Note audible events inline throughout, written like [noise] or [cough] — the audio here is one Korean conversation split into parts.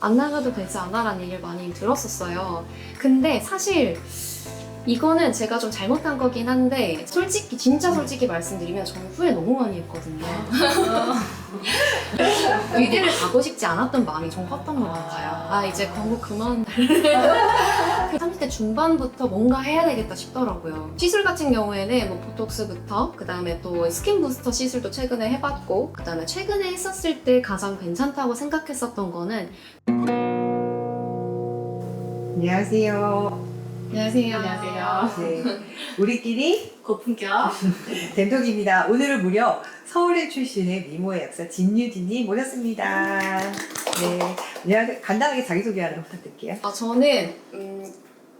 안 나가도 되지 않아 라는 얘기를 많이 들었었어요. 근데 사실 이거는 제가 좀 잘못한 거긴 한데 솔직히 진짜 솔직히 말씀드리면 저는 후회 너무 많이 했거든요. [laughs] 의대를 가고 싶지 않았던 마음이 좀 컸던 것 같아요. 아 이제 공부 그만. [laughs] 그 30대 중반부터 뭔가 해야 되겠다 싶더라고요. 시술 같은 경우에는 뭐 보톡스부터 그 다음에 또 스킨 부스터 시술도 최근에 해봤고 그 다음에 최근에 했었을 때 가장 괜찮다고 생각했었던 거는 안녕하세요. 안녕하세요. 네, 우리끼리 [laughs] 고품격. 덴톡입니다. 오늘은 무려 서울의 출신의 미모의 약사 진유진님 모셨습니다. 네, 안녕하세요. 간단하게 자기소개 하나 부탁드릴게요. 어, 저는 음,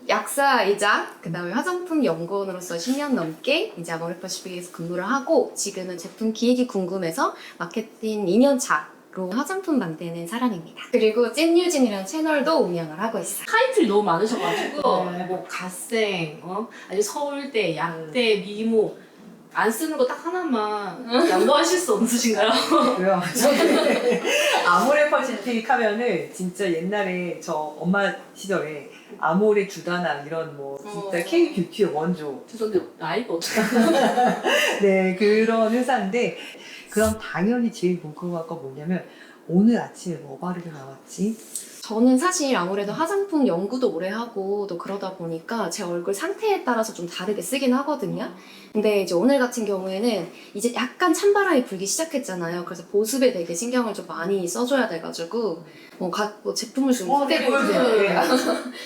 약사이자 그다음에 화장품 연구원으로서 10년 넘게 이제 아모레퍼시픽에서 근무를 하고 지금은 제품 기획이 궁금해서 마케팅 2년 차 로 화장품 만드는 사람입니다. 그리고 찐유진이라는 채널도 운영을 하고 있어요. 타이틀이 너무 많으셔가지고 네. 뭐 갓생, 어? 아니 서울대, 약대, 미모 안 쓰는 거 딱 하나만 양보하실 수 없으신가요? 고요 [laughs] 저는 아모레 퍼시픽 하면은 진짜 옛날에 저 엄마 시절에 아모레 주다나 이런 뭐 진짜 어. K 뷰티의 원조 죄송한데 나이가 어떻게? [laughs] 네, 그런 회사인데, 그럼 당연히 제일 궁금한 건 뭐냐면, 오늘 아침에 뭐 바르고 나왔지? 저는 사실 아무래도 화장품 연구도 오래 하고 또 그러다 보니까 제 얼굴 상태에 따라서 좀 다르게 쓰긴 하거든요. 근데 이제 오늘 같은 경우에는 이제 약간 찬바람이 불기 시작했잖아요. 그래서 보습에 되게 신경을 좀 많이 써줘야 돼가지고 뭐, 각, 뭐 제품을 좀 어, 네, 보여주세요.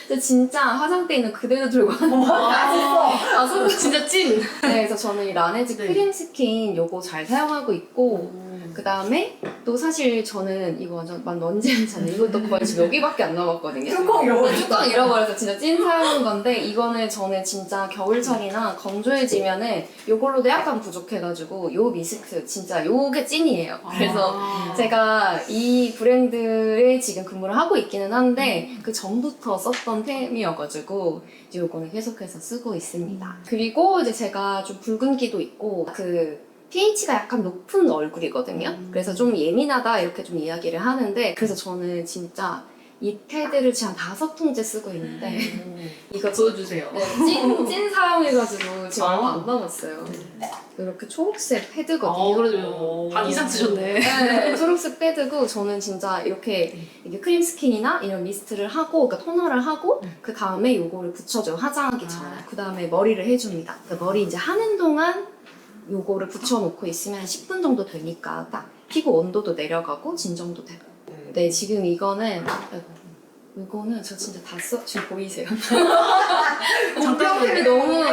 근데 진짜 화장대 있는 그대로 들고 왔는데 아, 아, 손 진짜 찐. 네, 그래서 저는 이 라네즈 네. 크림 스킨 요거 잘 사용하고 있고 그 다음에 또 사실 저는 이거 완전 만 괜찮아요. 이것도 거의 지금 여기밖에 안 남았거든요. 뚜껑 잃어버렸다. 뚜껑 잃어버려서 진짜 찐 사용한 건데 이거는 저는 진짜 겨울철이나 건조해지면은 요걸로도 약간 부족해가지고 요 미스트 진짜 요게 찐이에요. 그래서 아. 제가 이 브랜드에 지금 근무를 하고 있기는 한데 그 전부터 썼던 템이어가지고 이제 요거는 계속해서 쓰고 있습니다. 그리고 이제 제가 좀 붉은기도 있고 그 pH가 약간 높은 얼굴이거든요. 그래서 좀 예민하다 이렇게 좀 이야기를 하는데 그래서 저는 진짜 이 패드를 지금 한 다섯 통째 쓰고 있는데 이거 보여주세요. 네, 찐, 찐 사용해가지고 지금 아. 얼마 안 남았어요. 이렇게 초록색 패드거든요. 어, 그래도 반 이상 쓰셨네. 네, 초록색 패드고 저는 진짜 이렇게 이게 크림 스킨이나 이런 미스트를 하고 그러니까 토너를 하고 그 다음에 요거를 붙여줘요 화장하기 전에 아. 그 다음에 머리를 해줍니다 그 머리 이제 하는 동안 요거를 붙여놓고 있으면 한 10분 정도 되니까 딱 피부 온도도 내려가고 진정도 되고. 네. 지금 이거는 아이고, 이거는 저 진짜 다 써 지금 보이세요? [laughs] 정품이 너무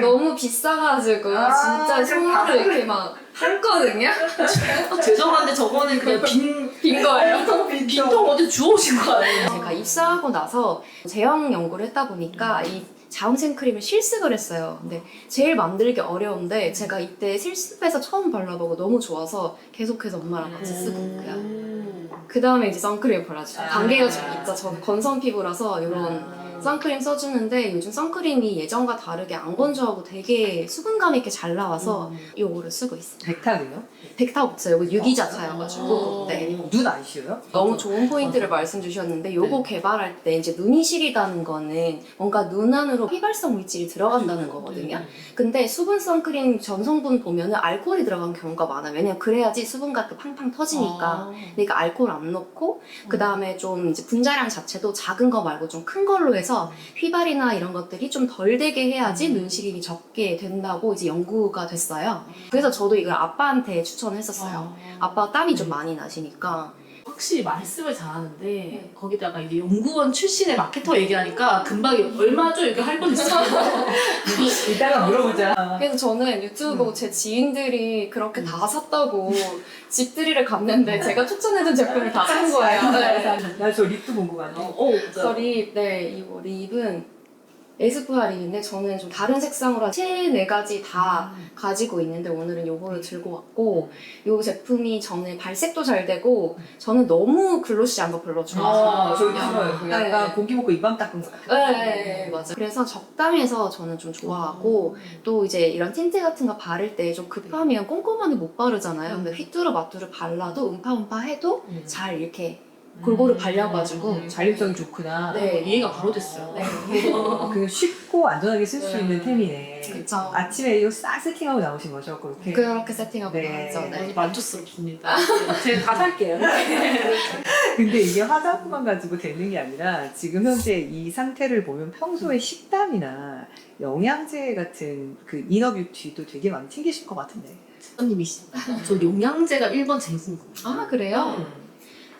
너무 비싸가지고 아, 진짜 손으로 이렇게 막 했거든요? 아, [laughs] 죄송한데 저거는 그냥 빈, 빈 거예요. 빈통 어디 주워오신 거 아니에요? 제가 입사하고 나서 제형 연구를 했다 보니까 이 자음생 크림을 실습을 했어요. 근데 제일 만들기 어려운데 제가 이때 실습해서 처음 발라보고 너무 좋아서 계속해서 엄마랑 같이 쓰고 있고요. 음. 그 다음에 이제 선크림 발라줘요. 아. 단계가 좀 있죠. 저는 건성 피부라서 이런 선크림 써주는데 요즘 선크림이 예전과 다르게 안 건조하고 되게 수분감 있게 잘 나와서 이거를 쓰고 있어요. 백탁이요? 백탁 없어요. 이거 유기자 차여가지고. 어. 네. 눈 아이슈요? 너무 좋은 포인트를 말씀 주셨는데 요거 네. 개발할 때 이제 눈이 시리다는 거는 뭔가 눈 안으로 휘발성 물질이 들어간다는 거거든요. 근데 수분 선크림 전 성분 보면은 알코올이 들어간 경우가 많아요. 왜냐면 그래야지 수분가 그 팡팡 터지니까. 아. 이거 알코올 안 넣고 그 다음에 좀 이제 분자량 자체도 작은 거 말고 좀 큰 걸로 해서 휘발이나 이런 것들이 좀 덜 되게 해야지 눈 시림이 적게 된다고 이제 연구가 됐어요. 그래서 저도 이걸 아빠한테 추천했었어요. 아빠가 땀이 좀 많이 나시니까 확실히 말씀을 잘하는데 네. 거기다가 이제 연구원 출신의 마케터 얘기하니까 금방 얼마죠 이렇게 할 뻔했어요. [laughs] 이따가 물어보자. 그래서 저는 유튜브 보고 제 지인들이 그렇게 다 샀다고 집들이를 갔는데 제가 추천해준 제품을 다 산 거예요. 네. 나저 립도 궁금하네. 어, 저 립, 네, 이거 립은 에스쁘아 립인데 저는 좀 다른 색상으로 세네 가지 다 가지고 있는데 오늘은 요거를 들고 왔고 요 제품이 저는 발색도 잘 되고 저는 너무 글로시 한 거 별로 아, 좋아하지 저 않거든요. 싫어요. 그 약간 네. 고기 먹고 입안 닦은 것 네, 같아요. 네, 네, 맞아요. 그래서 적당해서 저는 좀 좋아하고 또 이제 이런 틴트 같은 거 바를 때 좀 급하면 꼼꼼하게 못 바르잖아요. 근데 휘뚜루 마뚜루 발라도 음파음파 해도 음. 잘 이렇게 골고루 발려가지고 음, 잔립성이 좋구나. 네. 이해가 바로 됐어요. 네. [laughs] 그 쉽고 안전하게 쓸 수 네. 있는 템이네. 그쵸. 아침에 이거 싹 세팅하고 나오신 거죠? 그렇게. 그렇게 세팅하고 네. 나왔죠. 네. 아주 만족스럽습니다. 제가 다 살게요. [laughs] 근데 이게 화장품만 가지고 되는 게 아니라 지금 현재 이 상태를 보면 평소에 식단이나 영양제 같은 그 이너뷰티도 되게 많이 챙기실 것 같은데. 선님이십니다. 저 영양제가 1번 제일 궁금해요. 아 그래요?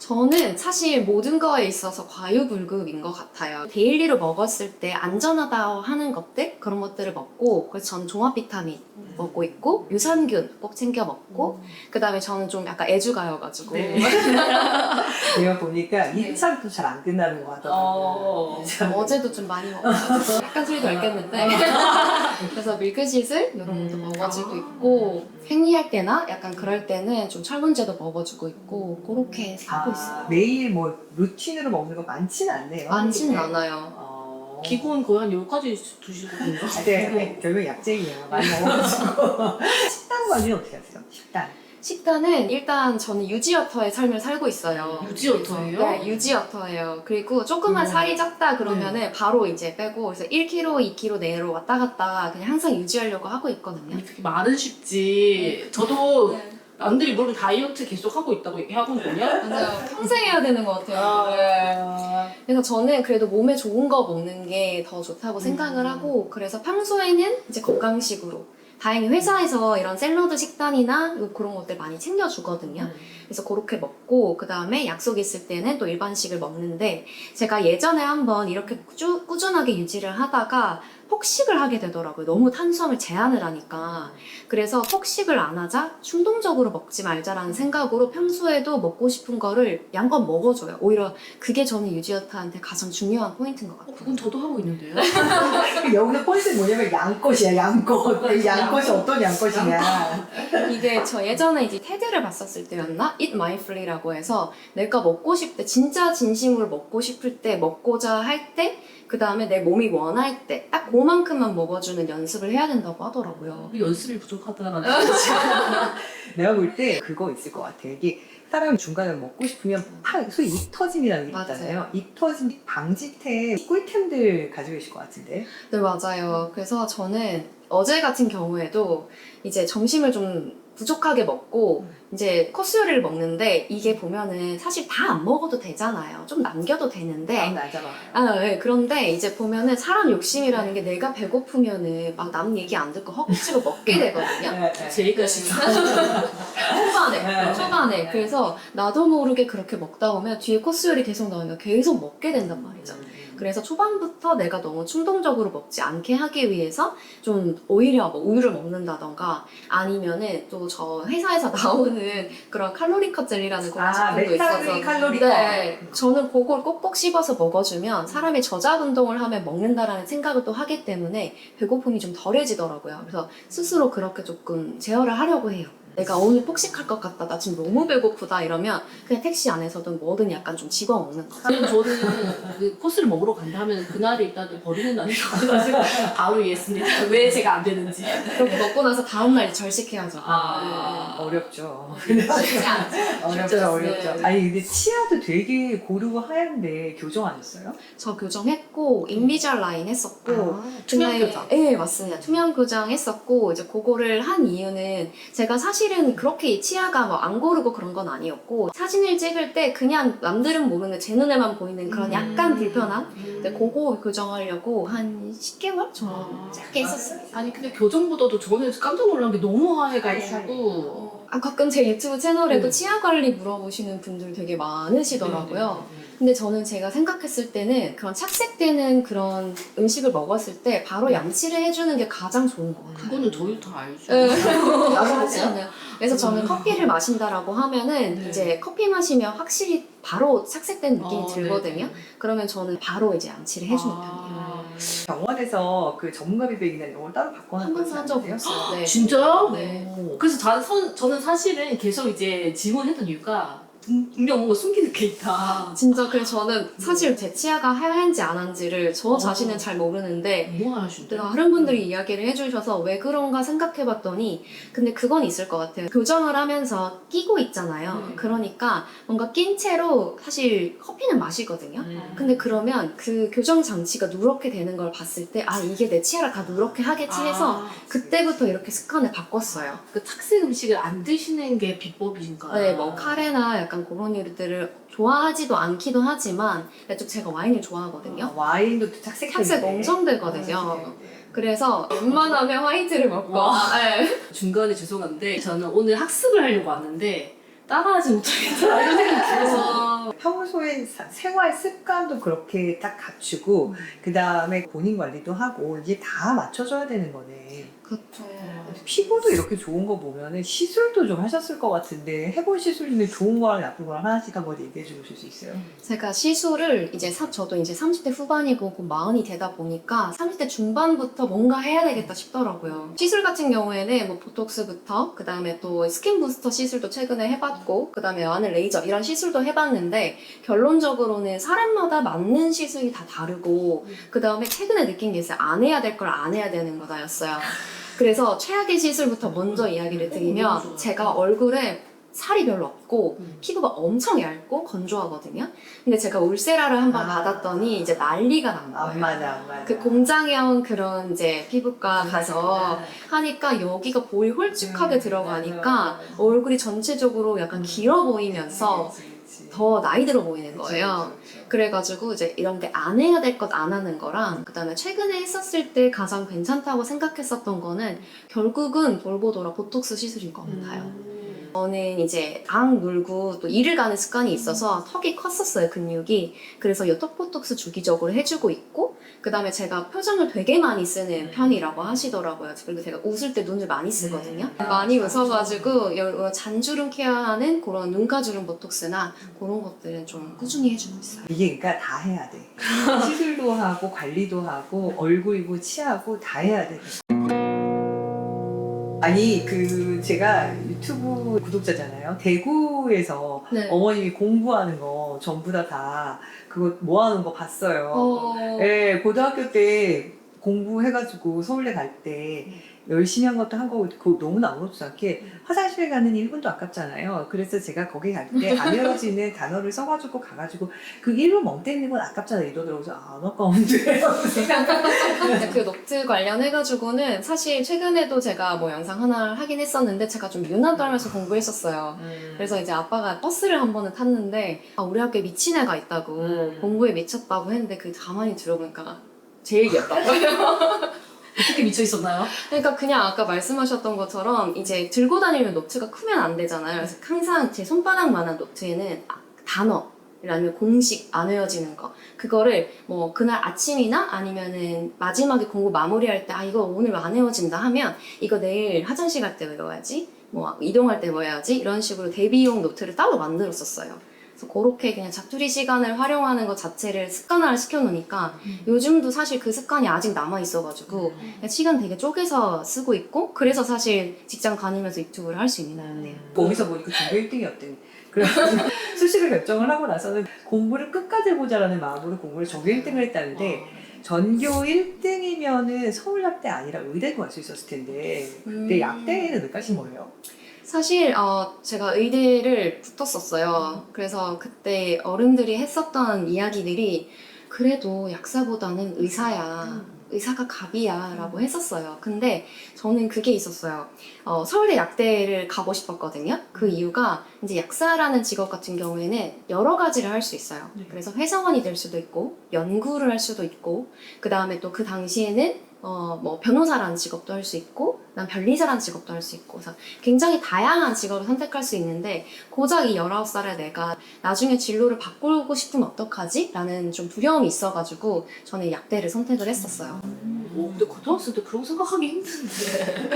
저는 사실 모든 거에 있어서 과유불급인 것 같아요. 데일리로 먹었을 때 안전하다 하는 것들 그런 것들을 먹고 그래서 저는 종합 비타민 먹고 있고 유산균 꼭 챙겨 먹고 그 다음에 저는 좀 약간 애주가여가지고 네. [laughs] 내가 보니까 네. 2차부터 잘안 끝나는 것 같더라고요. 어. 어제도 좀 많이 먹어가지고 [laughs] 약간 소리 덜겠는데 [laughs] 그래서 밀크시슬 이런 것도 음. 먹어주고 있고 생리할 때나 약간 그럴 때는 좀 철분제도 먹어주고 있고 그렇게 하고 있어요. 아, 매일 뭐 루틴으로 먹는 거 많지는 않네요. 많지는 않아요. 어... 기본 거의 한 10가지 드시거든요. 아, 네, 결국 약쟁이에요. 많이 먹어가지고. [laughs] 식단 관리는 어떻게 하세요? 식단. 식단은 일단 저는 유지어터의 삶을 살고 있어요. 유지어터예요? 네, 유지어터예요. 그리고 조금만 음. 살이 쪘다 그러면은 바로 이제 빼고 그래서 1kg, 2kg 내로 왔다 갔다 그냥 항상 유지하려고 하고 있거든요. 어떻게 말은 쉽지. 저도 남들이 모르는 다이어트 계속 하고 있다고 얘기하거든요. 맞아요. 평생 해야 되는 것 같아요. 아, 그래서 저는 그래도 몸에 좋은 거 먹는 게 더 좋다고 생각을 음. 하고 그래서 평소에는 이제 건강식으로 다행히 회사에서 이런 샐러드 식단이나 그런 것들 많이 챙겨주거든요. 그래서 그렇게 먹고 그 다음에 약속 있을 때는 또 일반식을 먹는데 제가 예전에 한번 이렇게 꾸, 꾸준하게 유지를 하다가 폭식을 하게 되더라고요. 너무 탄수화물 제한을 하니까. 그래서 폭식을 안 하자 충동적으로 먹지 말자라는 생각으로 평소에도 먹고 싶은 거를 양껏 먹어줘요. 오히려 그게 저는 유지어타한테 가장 중요한 포인트인 것 어, 같아요. 그건 저도 하고 있는데요. [laughs] 여기서 포인트는 뭐냐면 양껏이야, 양껏. 그 양껏이 어떤 양껏이냐. [laughs] 이게 저 예전에 이제 테드를 봤었을 때였나? Eat Mindfully라고 해서 내가 먹고 싶을 때 진짜 진심으로 먹고 싶을 때 먹고자 할 때 그 다음에 내 몸이 원할 때 딱 그만큼만 먹어주는 연습을 해야 된다고 하더라고요. 우리 연습이 부족하다라는 [laughs] 내가 볼 때 그거 있을 것 같아. 이게 사람이 중간에 먹고 싶으면 팍, 소위 입 터짐이라는 게. 있잖아요. 입 터짐 방지템, 꿀템들 가지고 계실 것 같은데. 네, 맞아요. 그래서 저는 어제 같은 경우에도 이제 점심을 좀 부족하게 먹고 이제 코스 요리를 먹는데 이게 보면은 사실 다 안 먹어도 되잖아요. 좀 남겨도 되는데 나잖아. 아, 네. 그런데 이제 보면은 사람 욕심이라는 게 내가 배고프면은 막 남 얘기 안 듣고 허겁지겁 먹게 되거든요. 네, 네. 제 얘기가 진짜. 초반에, 네. 초반에. 그래서 나도 모르게 그렇게 먹다 보면 뒤에 코스 요리 계속 나오면 계속 먹게 된단 말이죠. 그래서 초반부터 내가 너무 충동적으로 먹지 않게 하기 위해서 좀 오히려 뭐 우유를 먹는다던가 아니면은 또 저 회사에서 [laughs] 나오는 그런 칼로리 컷 젤리라는 그런 아, 제품도 있어서 칼로리 컷. 네, 저는 그걸 꼭꼭 씹어서 먹어주면 사람이 저작 운동을 하면 먹는다라는 생각을 또 하기 때문에 배고픔이 좀 덜해지더라고요. 그래서 스스로 그렇게 조금 제어를 하려고 해요. 내가 오늘 폭식할 것 같다, 나 지금 너무 배고프다 이러면 그냥 택시 안에서든 뭐든 약간 좀 집어 먹는 거. 그리고 저는 그 코스를 먹으러 간다 하면 그날이 일단은 버리는 날이라고 해가지고 바로 이해했습니다. 왜 제가 안 되는지. 그렇게 먹고 나서 다음날 절식해야죠. 아, 어렵죠. 쉽지 않죠. 어렵죠, 진짜, 어렵죠. 네. 아니, 근데 치아도 되게 고르고 하얀데 교정하셨어요? 저 교정했고 인비절 라인 했었고 아, 투명 교정. 네 맞습니다 투명 교정 했었고 이제 그거를 한 이유는 제가 사실 은 그렇게 치아가 뭐안 고르고 그런 건 아니었고 사진을 찍을 때 그냥 남들은 모르는 제 눈에만 보이는 그런 약간 음. 불편함? 근데 그거 교정하려고 한 10개월 정도 아. 짧게 했었어요. 아니 근데 교정보다도 저는 깜짝 놀란 게 너무 하얘가지고. 아, 가끔 제 유튜브 채널에도 음. 치아 관리 물어보시는 분들 되게 많으시더라고요 근데 저는 제가 생각했을 때는 그런 착색되는 그런 음식을 먹었을 때 바로 양치를 해주는 게 가장 좋은 것 같아요 그거는 저희 다 알죠. 네. [laughs] 나도 그렇지 않아요. 그래서 저는 커피를 마신다라고 하면은 네. 이제 커피 마시면 확실히 바로 착색된 느낌이 어, 들거든요. 네. 그러면 저는 바로 이제 양치를 해주는 편이에요. 아, 병원에서 그 전문가 비백이나 이런 걸 따로 받거나 한 번도 한 적이 없어요. 네. 진짜요? 네. 오. 그래서 선, 저는 사실은 계속 이제 지원했던 이유가 분- 분명 뭔가 숨기는 게 있다. 진짜 그래서 저는 사실 제 치아가 하얀지 안 한지를 저 자신은 잘 모르는데 뭐 하신대? 다른 분들이 이야기를 해주셔서 왜 그런가 생각해봤더니 근데 그건 있을 것 같아요. 교정을 하면서 끼고 있잖아요. 음. 그러니까 뭔가 낀 채로 사실 커피는 마시거든요. 음. 근데 그러면 그 교정 장치가 누렇게 되는 걸 봤을 때 아 이게 내 치아를 다 누렇게 하겠지 해서 아, 그때부터 이렇게 습관을 바꿨어요. 그 착색 음식을 안 드시는 게 비법인가? 네, 뭐 카레나 약간 그런 일들을 좋아하지도 않기도 하지만 좀 제가 와인을 좋아하거든요. 아, 와인도 착색 착색. 엄청 되거든요. 그래서 웬만하면 화이트를 먹고 와. [laughs] 네. 중간에 죄송한데 저는 오늘 학습을 하려고 왔는데 따라하지 못하겠다 이런 생각이 들어서 평소에 사- 생활 습관도 그렇게 딱 갖추고 그 다음에 본인 관리도 하고 이게 다 맞춰줘야 되는 거네. 그렇죠. 피부도 이렇게 좋은 거 보면은 시술도 좀 하셨을 것 같은데 해본 시술 중에 좋은 거랑 나쁜 거랑 하나씩 한번 얘기해 주실 수 있어요? 제가 시술을 이제 사- 저도 이제 30대 후반이고 곧 마흔이 되다 보니까 30대 중반부터 뭔가 해야 되겠다 싶더라고요. 시술 같은 경우에는 뭐 보톡스부터 그 다음에 또 스킨 부스터 시술도 최근에 해봤고 그 다음에 안을 레이저 이런 시술도 해봤는데 결론적으로는 사람마다 맞는 시술이 다 다르고 그 다음에 최근에 느낀 게 있어요. 안 해야 될 걸 안 해야 되는 거다였어요. 그래서 최악의 시술부터 먼저 이야기를 드리면 제가 얼굴에 살이 별로 없고 음. 피부가 엄청 얇고 건조하거든요. 근데 제가 울세라를 한번 아. 받았더니 이제 난리가 난 거예요. 안 맞아, 안 맞아. 그 공장형 그런 이제 피부과 가서 하니까 여기가 볼이 홀쭉하게 음, 들어가니까. 얼굴이 전체적으로 약간 길어 보이면서. 더 나이 들어 보이는 거예요. 그래가지고 이제 이런 게 안 해야 될 것 안 하는 거랑 그다음에 최근에 했었을 때 가장 괜찮다고 생각했었던 거는 결국은 볼보도라 보톡스 시술인 것 같아요. 음. 저는 이제 악 물고 또 일을 가는 습관이 있어서 턱이 컸었어요 근육이 그래서 이 턱 보톡스 주기적으로 해주고 있고 그 다음에 제가 표정을 되게 많이 쓰는 편이라고 하시더라고요 그리고 제가 웃을 때 눈을 많이 쓰거든요 음. 많이 웃어가지고 여- 잔주름 케어하는 그런 눈가주름 보톡스나 그런 것들은 좀 꾸준히 해주고 있어요 이게 그러니까 다 해야 돼. [laughs] 시술도 하고 관리도 하고 얼굴이고 치아고 다 해야 돼. 아니 그 제가 유튜브 구독자잖아요. 대구에서 네. 어머님이 공부하는 거 전부 다 다 그거 모아놓은 거 봤어요. 어... 네, 고등학교 때 공부해가지고 서울대 갈 때 열심히 한 것도 한 거고 그거 너무나 아무렇지 않게 화장실 가는 1분도 아깝잖아요. 그래서 제가 거기 갈 때안 [laughs] 외워지는 단어를 써가지고 가가지고 그 1분 멍 때리는 건 아깝잖아요. 이러더라고요. 아, 안 아까운데. 근데 그 노트 관련해가지고는 사실 최근에도 제가 뭐 영상 하나 하긴 했었는데 제가 좀 유난 떨면서 공부했었어요. 그래서 이제 아빠가 버스를 한 번은 탔는데 아, 우리 학교에 미친 애가 있다고 음. 공부에 미쳤다고 했는데 그 가만히 들어보니까 제 얘기였다고요. [laughs] 어떻게 미쳐 있었나요? 그러니까 그냥 아까 말씀하셨던 것처럼 이제 들고 다니면 노트가 크면 안 되잖아요. 그래서 항상 제 손바닥만한 노트에는 아, 단어 아니면 공식 안 외워지는 거 그거를 뭐 그날 아침이나 아니면은 마지막에 공부 마무리할 때 아 이거 오늘 안 외워진다 하면 이거 내일 화장실 갈 때 외워야지 뭐 이동할 때 외워야지 이런 식으로 대비용 노트를 따로 만들었었어요. 그래서 그렇게 그냥 자투리 시간을 활용하는 것 자체를 습관화를 시켜놓으니까 요즘도 사실 그 습관이 아직 남아 있어가지고 그냥 시간 되게 쪼개서 쓰고 있고 그래서 사실 직장 다니면서 유튜브를 할 수 있는 나였네요. 거기서 보니까 전교 1등이었대. 그래가지고 수식을 결정을 하고 나서는 공부를 끝까지 해보자라는 마음으로 공부를 전교 1등을 했다는데 전교 1등이면은 서울약대 아니라 의대도 갈 수 있었을 텐데 그때 음. 약대에는 몇 가신 거예요? 사실 어, 제가 의대를 붙었었어요. 그래서 그때 어른들이 했었던 이야기들이 그래도 약사보다는 의사야. 의사가 갑이야 라고 했었어요. 근데 저는 그게 있었어요. 어, 서울대 약대를 가고 싶었거든요. 그 이유가 이제 약사라는 직업 같은 경우에는 여러 가지를 할 수 있어요. 네. 그래서 회사원이 될 수도 있고, 연구를 할 수도 있고, 그 다음에 또 그 당시에는 어, 뭐 변호사라는 직업도 할 수 있고, 난 변리사라는 직업도 할 수 있고, 그래서 굉장히 다양한 직업을 선택할 수 있는데, 고작 이 19살에 내가 나중에 진로를 바꾸고 싶으면 어떡하지? 라는 좀 두려움이 있어가지고, 저는 약대를 선택을 했었어요. 오, 근데 고등학생 때 그런 거 생각하기 힘든데.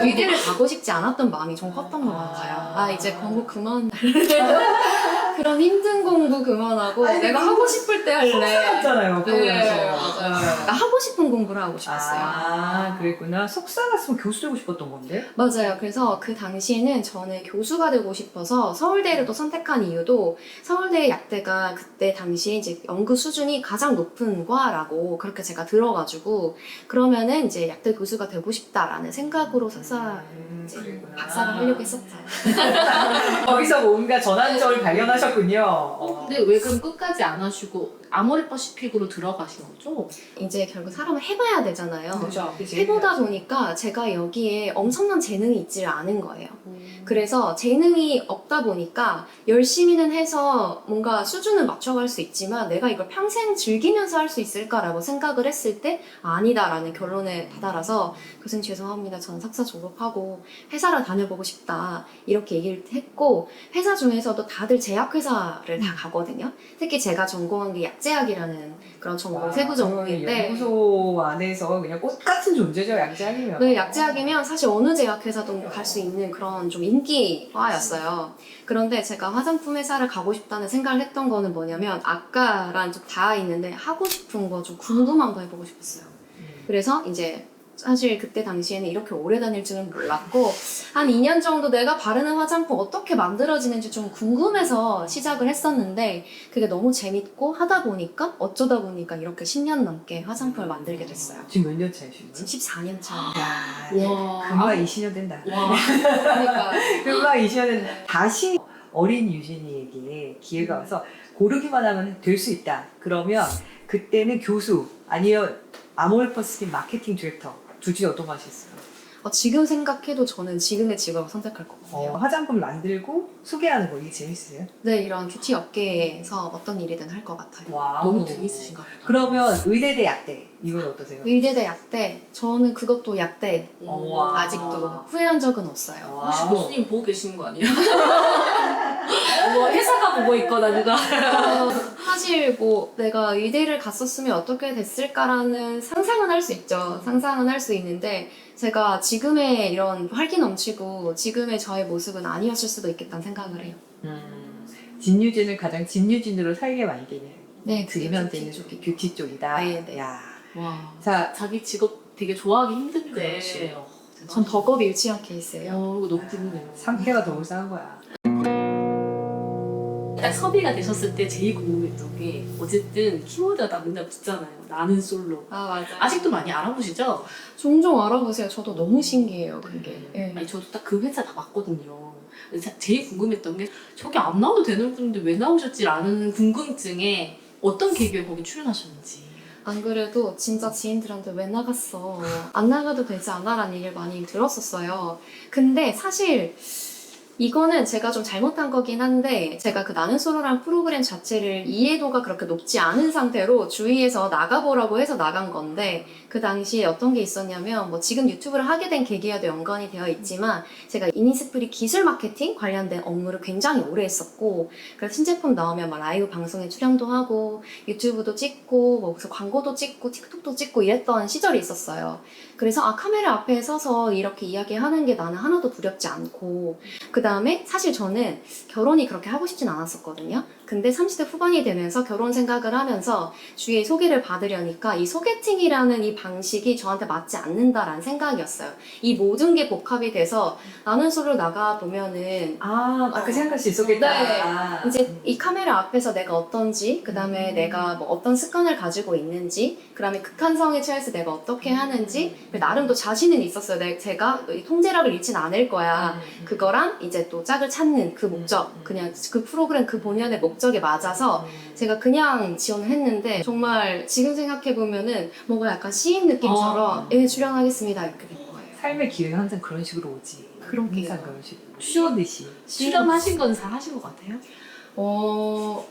의대를 가고 싶지 않았던 마음이 좀 컸던 것 같아요. 아, 이제 공부 그만. [laughs] 그 그런 힘든 공부 그만하고 아니, 내가 하고 싶을 때 할래. 속상했잖아요. 네, 그러면서. 맞아요. 하고 싶은 공부를 하고 싶었어요. 아, 그랬구나. 속상했으면 교수 되고 싶었던 건데? 맞아요. 그래서 그 당시에는 저는 교수가 되고 싶어서 서울대를 또 선택한 이유도 서울대 약대가 그때 당시에 이제 연구 수준이 가장 높은 과라고 그렇게 제가 들어가지고 그러면은 이제 약대 교수가 되고 싶다라는 생각으로 석사 음, 이제 그랬구나. 박사를 하려고 했었죠. [laughs] 거기서 뭔가 전환점을 발견하 셨군요. 어. 근데 왜 그럼 끝까지 안 하시고 아모레퍼시픽으로 들어가신 거죠? 이제 결국 사람은 해봐야 되잖아요. 그죠. 해보다 보니까 제가 여기에 엄청난 재능이 있지를 않은 거예요. 그래서 재능이 없다 보니까 열심히는 해서 뭔가 수준을 맞춰갈 수 있지만 내가 이걸 평생 즐기면서 할 수 있을까라고 생각을 했을 때 아니다라는 결론에 다다라서 교수님 죄송합니다. 저는 석사 졸업하고 회사를 다녀보고 싶다. 이렇게 얘기를 했고 회사 중에서도 다들 제약회사를 다 가거든요. 특히 제가 전공한 게 약 제약이라는 그런 전공 와, 세부 전공인데 연구소 안에서 그냥 꽃 같은 존재죠, 양재학이면. 네, 약제학이면 사실 어느 제약회사도 갈 수 있는 그런 좀 인기과였어요. 그런데 제가 화장품 회사를 가고 싶다는 생각을 했던 거는 뭐냐면 아까랑 좀 다 있는데 하고 싶은 거 좀 궁금한 거 해보고 싶었어요. 음. 그래서 이제 사실 그때 당시에는 이렇게 오래 다닐 줄은 몰랐고 한 2년 정도 내가 바르는 화장품 어떻게 만들어지는지 좀 궁금해서 시작을 했었는데 그게 너무 재밌고 하다 보니까 어쩌다 보니까 이렇게 10년 넘게 화장품을 만들게 됐어요. 지금 몇 년 차이시고요? 지금 14년 차. 야, 와. 금방 20년 된다. 와. 그러니까 [laughs] 금방 20년 된다. 다시 어린 유진이에게 기회가 와서 고르기만 하면 될 수 있다. 그러면 그때는 교수 아니면 아모레퍼스킨 마케팅 디렉터 둘 중에 어떤 거 하셨어요? 어, 지금 생각해도 저는 지금의 직업을 선택할 것 같아요. 어, 화장품 만들고 소개하는 거 이게 재밌으세요? 네, 이런 뷰티 업계에서 어떤 일이든 할 것 같아요. 와 너무 재밌으신가 보다. 그러면 의대대 약대 이건 어떠세요? 의대대 약대, 저는 그것도 약대 어, 와. 아직도 후회한 적은 없어요. 혹시 교수님 보고 계시는 거 아니에요? [laughs] 뭐 회사가 보고 있거나 누가 어, 사실 뭐 내가 의대를 갔었으면 어떻게 됐을까라는 상상은 할 수 있죠. 상상은 할 수 있는데 제가 지금의 이런 활기 넘치고 지금의 저의 모습은 아니었을 수도 있겠다는 생각을 해요. 음, 진유진을 가장 진유진으로 살게 만드는 네, 들면 뷰티 되는 쪽이. 뷰티 쪽이다. 네, 네. 야, 와 자 자기 직업 되게 좋아하기 힘든데 그렇지. 어, 전 덕업이 유치한 케이스예요. 어, 이거 너무. 상태가 더 싸한 거야. 딱 섭외가 되셨을 때 제일 궁금했던 게 어쨌든 키워드가 다 맨날 붙잖아요. 나는 솔로. 아 맞아요. 아직도 많이 알아보시죠? 종종 알아보세요. 저도 너무 신기해요. 그게. 예. 아니 저도 딱 그 회사 다 봤거든요. 근데 자- 제일 궁금했던 게 저기 안 나와도 되는 분인데 왜 나오셨지라는 궁금증에 어떤 계기에 거기 출연하셨는지. 안 그래도 진짜 지인들한테 왜 나갔어? 안 나가도 되지 않아? 라는 얘기를 많이 들었었어요. 근데 사실 이거는 제가 좀 잘못한 거긴 한데 제가 그 나는 솔로라는 프로그램 자체를 이해도가 그렇게 높지 않은 상태로 주위에서 나가보라고 해서 나간 건데 그 당시에 어떤 게 있었냐면 뭐 지금 유튜브를 하게 된 계기와도 연관이 되어 있지만 제가 이니스프리 기술 마케팅 관련된 업무를 굉장히 오래 했었고 그래서 신제품 나오면 막 라이브 방송에 출연도 하고 유튜브도 찍고 뭐 그래서 광고도 찍고 틱톡도 찍고 이랬던 시절이 있었어요. 그래서 아 카메라 앞에 서서 이렇게 이야기하는 게 나는 하나도 두렵지 않고 그 다음에 사실 저는 결혼이 그렇게 하고 싶진 않았었거든요. 근데 30대 후반이 되면서 결혼 생각을 하면서 주위에 소개를 받으려니까 이 소개팅이라는 이 방식이 저한테 맞지 않는다라는 생각이었어요. 이 모든 게 복합이 돼서 나는 솔로 나가 보면은 아, 아, 그 생각할 수 있었겠다. 네. 아. 이제 이 카메라 앞에서 내가 어떤지, 그 다음에 음. 내가 뭐 어떤 습관을 가지고 있는지, 그 다음에 극한성에 처해서 내가 어떻게 하는지, 나름 또 자신은 있었어요. 내, 제가 이 통제력을 잃진 않을 거야. 음. 그거랑 이제 또 짝을 찾는 그 목적, 음. 그냥 그 프로그램 그 본연의 목적 에 맞아서 제가 그냥 지원을 했는데 정말 지금 생각해 보면은 뭔가 약간 시인 느낌처럼 어. 예, 출연하겠습니다. 이렇게 된 거예요. 삶의 기회가 항상 그런 식으로 오지. 그러게요. 항상 그런 식으로. 추어듯이. 출연하신 건잘 하신 것 같아요? 어,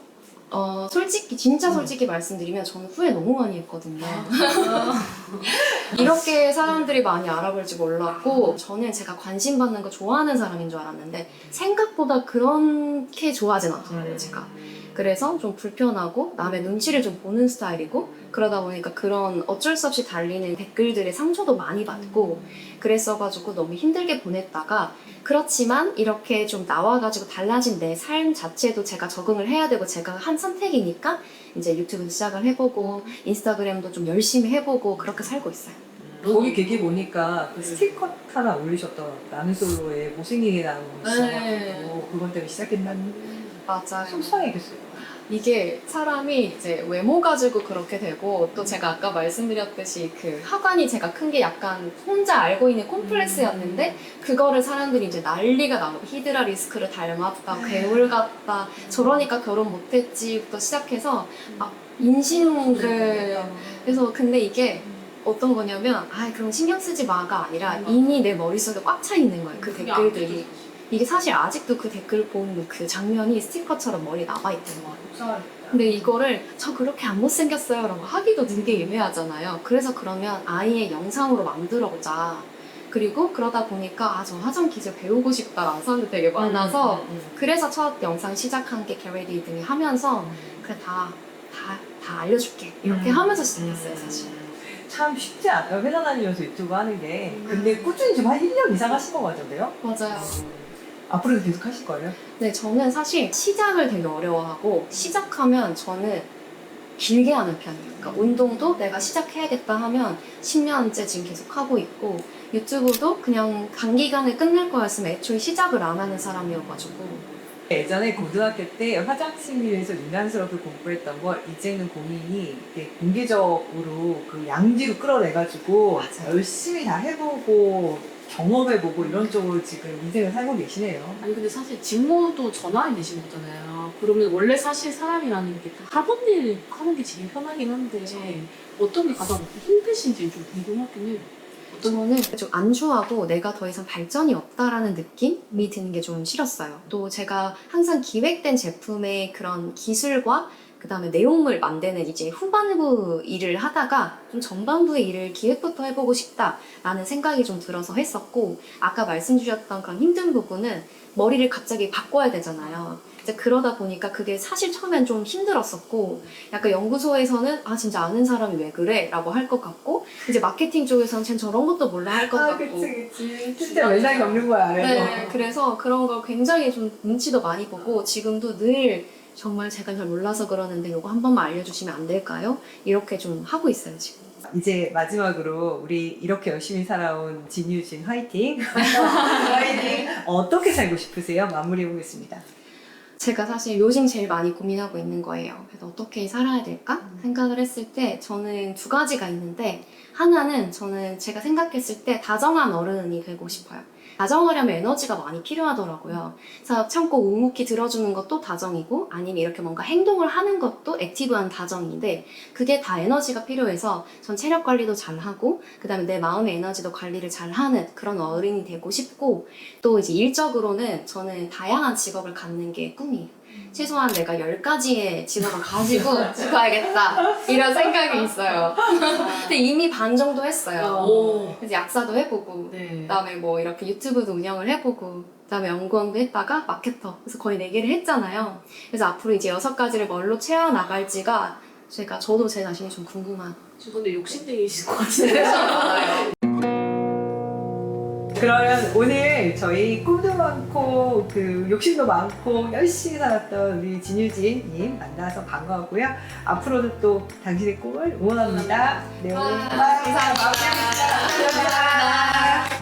어, 솔직히, 진짜 솔직히 말씀드리면 저는 후회 너무 많이 했거든요. [laughs] 이렇게 사람들이 많이 알아볼 줄 몰랐고, 저는 제가 관심 받는 거 좋아하는 사람인 줄 알았는데, 생각보다 그렇게 좋아하진 않더라고요, 제가. 그래서 좀 불편하고 남의 눈치를 좀 보는 스타일이고 그러다 보니까 그런 어쩔 수 없이 달리는 댓글들의 상처도 많이 받고 그랬어가지고 너무 힘들게 보냈다가 그렇지만 이렇게 좀 나와가지고 달라진 내 삶 자체도 제가 적응을 해야 되고 제가 한 선택이니까 이제 유튜브 시작을 해보고 인스타그램도 좀 열심히 해보고 그렇게 살고 있어요. 거기 계기 보니까 그 스티커 하나 올리셨던 나는 솔로의 못생기게 나온 거 네. 있어가지고 그것 때문에 시작했다는 맞아요. 속상했겠어요. 이게 사람이 이제 외모 가지고 그렇게 되고 또 제가 아까 말씀드렸듯이 그 하관이 제가 큰 게 약간 혼자 알고 있는 콤플렉스였는데 그거를 사람들이 이제 난리가 나고 히드라 리스크를 닮았다 괴물 같다 저러니까 결혼 못했지부터 시작해서 막 인신을 그래서 근데 이게 어떤 거냐면 아 그럼 신경 쓰지 마가 아니라 이미 내 머릿속에 꽉 차 있는 거예요 그 댓글들이 이게 사실 아직도 그 댓글 본 그 장면이 스티커처럼 머리에 남아있던 거예요. 근데 이거를 저 그렇게 안 못생겼어요 라고 하기도 되게 애매하잖아요. 그래서 그러면 아예 영상으로 만들어보자. 그리고 그러다 보니까 아 저 화장 기술 배우고 싶다라는 사람들 되게 많아서 음, 음, 그래서 첫 영상 시작한 게 게레디 등이 하면서 음. 그래 다다 다 알려줄게 이렇게 음. 하면서 시작했어요 사실. 참 쉽지 않아요. 회사 다니면서 유튜브 하는 게. 음. 근데 꾸준히 지금 한 1년 이상 하신 것 같은데요? 맞아요. 앞으로도 계속 하실 거예요? 네 저는 사실 시작을 되게 어려워하고 시작하면 저는 길게 하는 편이에요. 그러니까 운동도 내가 시작해야겠다 하면 10년째 지금 계속 하고 있고 유튜브도 그냥 단기간에 끝낼 거였으면 애초에 시작을 안 하는 사람이어가지고 예전에 고등학교 때 화장실에서 유난스럽게 공부했던 걸 이제는 고민이 이렇게 공개적으로 그 양지로 끌어내가지고 맞아요. 열심히 다 해보고 경험해보고 이런 쪽으로 지금 인생을 살고 계시네요. 아니 근데 사실 직무도 전환이 되신 거잖아요. 그러면 원래 사실 사람이라는 게다 하던 일 하는 게 제일 편하긴 한데 어떤 게 가장 힘드신지 좀 궁금하긴 해요. 저는 좀 안주하고 내가 더 이상 발전이 없다라는 느낌이 드는 게 좀 싫었어요. 또 제가 항상 기획된 제품의 그런 기술과 그 다음에 내용물 만드는 이제 후반부 일을 하다가 좀 전반부의 일을 기획부터 해보고 싶다라는 생각이 좀 들어서 했었고 아까 말씀 주셨던 그런 힘든 부분은 머리를 갑자기 바꿔야 되잖아요. 이제 그러다 보니까 그게 사실 처음엔 좀 힘들었었고 약간 연구소에서는 아 진짜 아는 사람이 왜 그래? 라고 할 것 같고 이제 마케팅 쪽에서는 쟨 저런 것도 몰라 할것 아, 같고 그치. 진짜 맨날 겪는 거야. 네, 그래서 그런 걸 굉장히 좀 눈치도 많이 보고 지금도 늘 정말 제가 잘 몰라서 그러는데 이거 한 번만 알려주시면 안 될까요? 이렇게 좀 하고 있어요 지금. 이제 마지막으로 우리 이렇게 열심히 살아온 진유진 화이팅! [laughs] 화이팅! 어떻게 살고 싶으세요? 마무리해 보겠습니다. 제가 사실 요즘 제일 많이 고민하고 있는 거예요. 그래서 어떻게 살아야 될까 음. 생각을 했을 때 저는 두 가지가 있는데 하나는 저는 제가 생각했을 때 다정한 어른이 되고 싶어요. 다정하려면 에너지가 많이 필요하더라고요. 그래서 참고 묵묵히 들어주는 것도 다정이고 아니면 이렇게 뭔가 행동을 하는 것도 액티브한 다정인데 그게 다 에너지가 필요해서 전 체력 관리도 잘 하고 그다음에 내 마음의 에너지도 관리를 잘 하는 그런 어른이 되고 싶고 또 이제 일적으로는 저는 다양한 직업을 갖는 게 꿈이에요. 최소한 내가 10가지의 직업을 [laughs] 가지고 죽어야겠다 이런 생각이 있어요. 근데 이미 반 정도 했어요. 오. 그래서 약사도 해보고 네. 그다음에 뭐 이렇게 유튜브도 운영을 해보고 그다음에 연구원도 했다가 마케터 그래서 거의 네 개를 했잖아요. 그래서 앞으로 이제 여섯 가지를 뭘로 채워 나갈지가 제가 저도 제 자신이 좀 궁금한. 근데 욕심쟁이실 것 같은데. [laughs] 그러면 오늘 저희 꿈도 많고 그 욕심도 많고 열심히 살았던 우리 진유진님 만나서 반가웠고요. 앞으로도 또 당신의 꿈을 응원합니다. 네, 오늘 와, 감사합니다. 감사합니다.